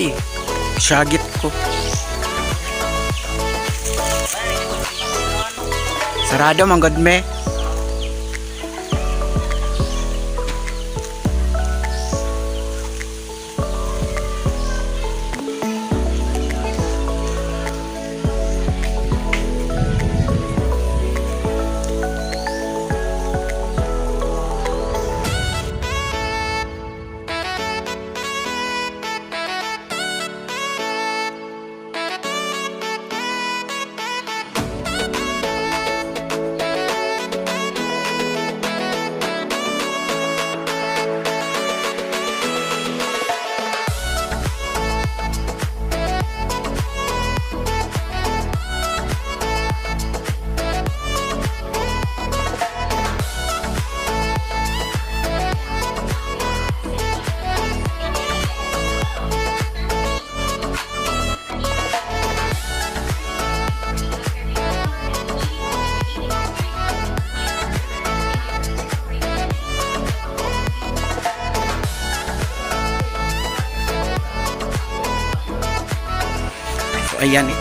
Ay! Syagit ko. Sarado manggod me. Ayan eh.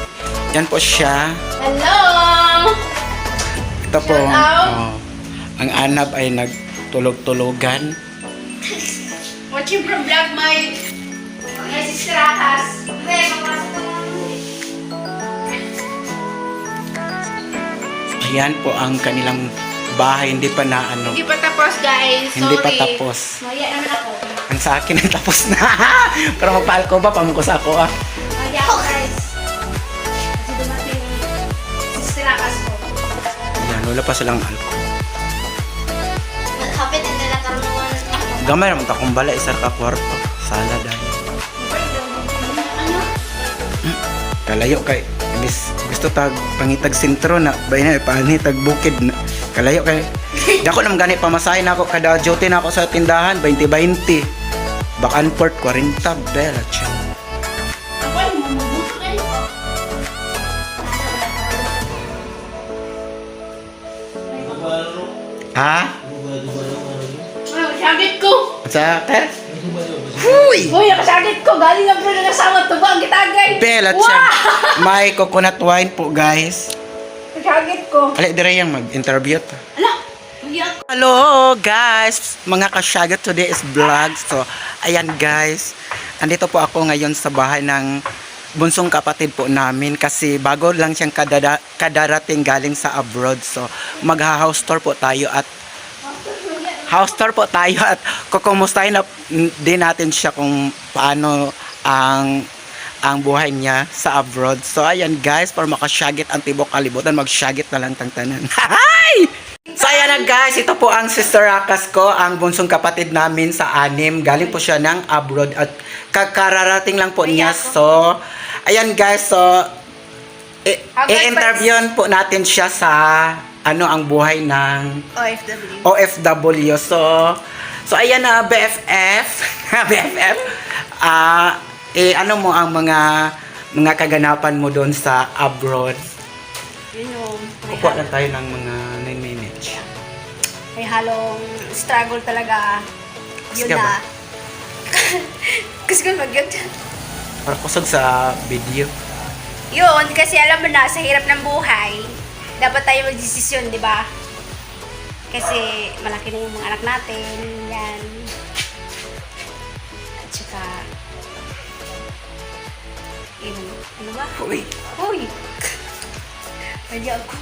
Yan po siya. Hello! Ito po. Oh, ang anab ay nagtulog-tulugan. Watching from vlog my my sister ka Ayan po ang kanilang bahay. Hindi pa na ano. Hindi pa tapos guys. Hindi pa Sorry. tapos. Maya naman ako. Ang sa akin ay tapos na. Pero magpahal ko ba? Pamukos ako ah. Maya ako guys. Wala pa silang alcohol. Hapit na nila karunungan. Gamay naman takong bala, isar ka kwarto. Sala dahil. Ano? Kalayo kay Miss gusto tag pangitag sentro na bay na pangitag bukid na kalayo kay dako nam gani pamasahe na ako kada duty na ako sa tindahan 20-20 bakan port 40 bela chan Ako ha Sagit ko! sa ter Huy! Uy, nakasagit ko! Galing lang po na nasama ito ba? Ang kitagay! Bela Wow! may coconut wine po guys Nakasagit ko. ali dire yang mag-interview ta Ala! Hello guys! Mga kasyagat today is vlog. So, ayan guys. Andito po ako ngayon sa bahay ng bunsong kapatid po namin kasi bago lang siyang kadada, kadarating galing sa abroad. So, magha-house tour po tayo at house tour po tayo at kukumustahin na din natin siya kung paano ang ang buhay niya sa abroad. So ayan guys, para makasyagit ang tibok kalibutan, magsyagit na lang tang tanan. Ayan guys, ito po ang sister Akas ko, ang bunsong kapatid namin sa anim. Galing po siya ng abroad at kakararating lang po niya. So, ayan guys, so i-interviewan po natin siya sa ano ang buhay ng OFW. OFW. So, so ayan na BFF. BFF. Ah, eh ano mo ang mga mga kaganapan mo doon sa abroad? Yun yung Kukuha lang tayo ng mga 9 minutes. may halong struggle talaga. Yun Kasi ka ba? na. Kasi ko mag Para kusog sa video. Yun, kasi alam mo na, sa hirap ng buhay, dapat tayo magdesisyon, di ba? Kasi malaki na yung mga anak natin, yan. At saka, yun, ano ba? Uy, Uy! Pwede ako.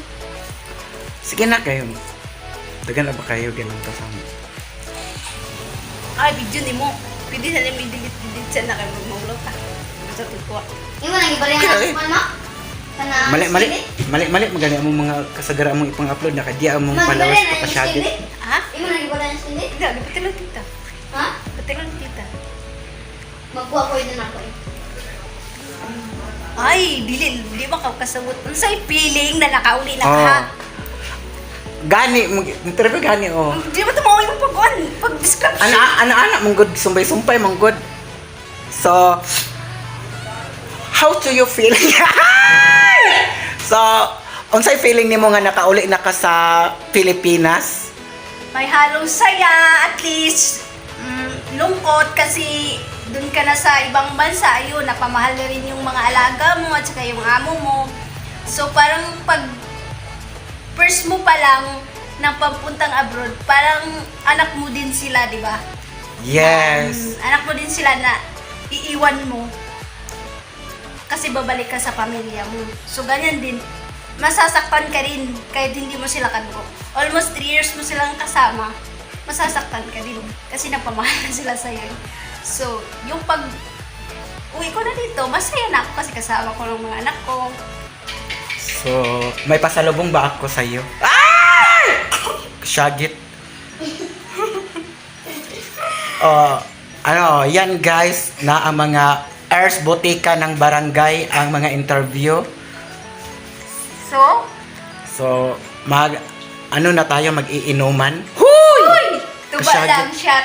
sige na kayo. Dagan na ba kayo ganun kasama? Ay, video ni mo. Pwede na namin delete-delete siya na kayo magmulot ha. Gusto ko. Imo nang na eh. man mo? Kana Mali, mali, mali, mali, magali among mga kasagara among ipang-upload na kadya among Magbalay palawas na pa pasyagit. Ha? Imo nang ibalay na sindi? Hindi, pati lang tita. Ha? Pati lang tita. Magkuha ko din ako eh. Ay, dili, di ba ka kasabot? Ang sa'y feeling na nakauli na Oh. Gani, mag- interview gani, oh. Di ba tumawa yung pag pag-description? ana ana ana mong good sumbay sumpay mong good so how do you feel so unsay feeling nimo nga nakauli na ka sa Pilipinas May halong saya, at least mm, lungkot kasi dun ka na sa ibang bansa, ayun, napamahal na rin yung mga alaga mo at saka yung amo mo. So, parang pag first mo pa lang ng papuntang abroad, parang anak mo din sila, di ba? Yes. Um, anak mo din sila na iiwan mo kasi babalik ka sa pamilya mo. So, ganyan din. Masasaktan ka rin kahit hindi mo sila kadugo. Almost 3 years mo silang kasama, masasaktan ka din kasi napamahal na sila sa'yo. So, yung pag uwi ko na dito, masaya na ako kasi kasama ko ng mga anak ko. So, may pasalubong ba ako sa iyo? Ay! Shagit. Oh, ano, yan guys, na ang mga Airs Botica ng barangay ang mga interview. So, So, mag ano na tayo mag-iinuman? uy! Tuba Kasyagi. lang siya.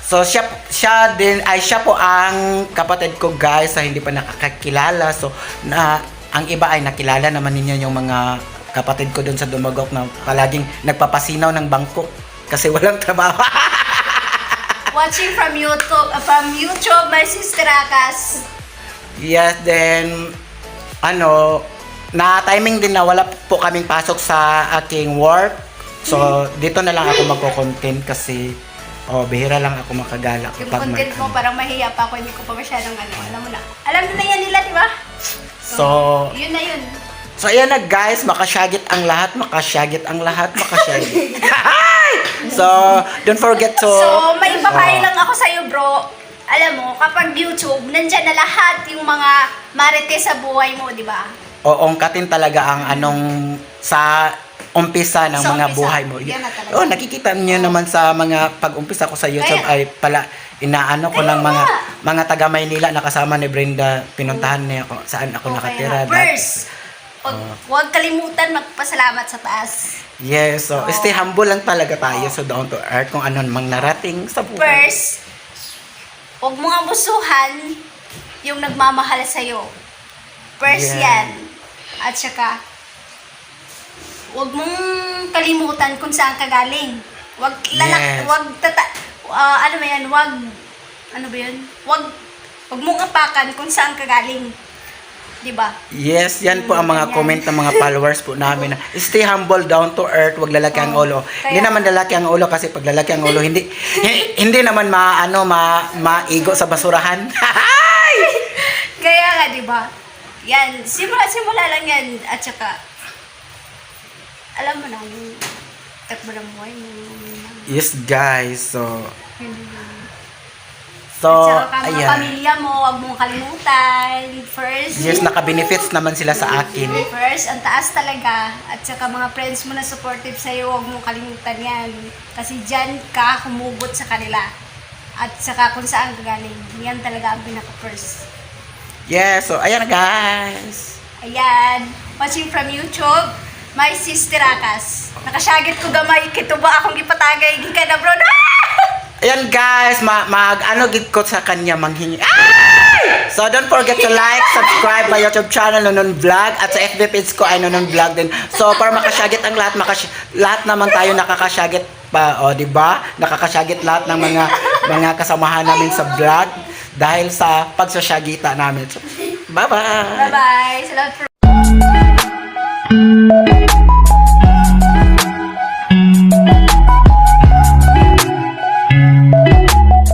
So siya siya din ay siya po ang kapatid ko guys sa hindi pa nakakakilala. So na ang iba ay nakilala naman ninyo yung mga kapatid ko doon sa Dumagok na palaging nagpapasinaw ng bangko kasi walang trabaho. Watching from YouTube, from YouTube, my sister Akas. yes, then ano na timing din na wala po kaming pasok sa aking work. So dito na lang ako magko-content kasi oh, bihira lang ako makagala Yung kapag may content mo, parang mahiya pa ako, hindi ko pa masyadong ano, alam mo na. Alam na yan nila, di ba? So, Yun na yun. So ayan na guys, makasyagit ang lahat, makasyagit ang lahat, makasyagit. so, don't forget to... So, may ipapayo Oh. lang ako sa'yo, bro. Alam mo, kapag YouTube, nandyan na lahat yung mga marites sa buhay mo, di ba? O, ongkatin talaga ang anong sa umpisa ng Sa mga umpisa. buhay mo. Yan na talaga. Oh, nakikita niyo naman sa mga pag-umpisa ko sa YouTube Kaya- ay pala inaano ko ng mga. Mga taga Maynila na kasama ni Brenda pinuntahan niya ako saan ako nakatira. Okay, First, wag, huwag kalimutan magpasalamat sa taas. Yes, so Oo. stay humble lang talaga tayo so down to earth kung ano mang narating sa buhay. First, huwag mong abusuhan yung nagmamahal sa'yo. First Yeah. yan. At saka, huwag mong kalimutan kung saan ka galing. Huwag lalak, Yes. huwag tata, ah, ano ba yan, huwag, ano ba yun? Huwag, huwag mong apakan kung saan ka galing. Di ba? Yes, yan po ang mga Yan. comment ng mga followers po namin. na, Stay humble, down to earth, wag lalaki ang Oo. ulo. Kaya- Hindi naman lalaki ang ulo kasi pag lalaki ang ulo, hindi hi- hindi naman maano ma maigo sa basurahan. Kaya nga, di ba? Yan, simula, simula lang yan. At saka, alam mo na, yung takbo ng buhay mo. yes, guys. So, Hindi na. So At saka mga ayan. pamilya mo, huwag mong kalimutan. First, Yes, naka-benefits naman sila sa akin. first, ang taas talaga. At saka mga friends mo na supportive sa'yo, huwag mong kalimutan yan. Kasi dyan ka humugot sa kanila. At saka kung saan ka galing. Yan talaga ang pinaka-first. Yes, so ayan guys. Ayan, watching from YouTube, my sister Akas. Nakasyagit ko gamay, kito ba akong ipatagay, gika na bro. Ah! Ayan guys, ma mag ano gid ko sa kanya manghingi. Ay! So don't forget to like, subscribe my YouTube channel Nonon Vlog at sa FB page ko ay Nonon Vlog din. So para makasyagit ang lahat, makas lahat naman tayo nakakasyagit pa, o di ba? Nakakasyagit lahat ng mga mga kasamahan namin sa vlog dahil sa pagsasyagita namin. So, bye-bye. Bye-bye. Salamat for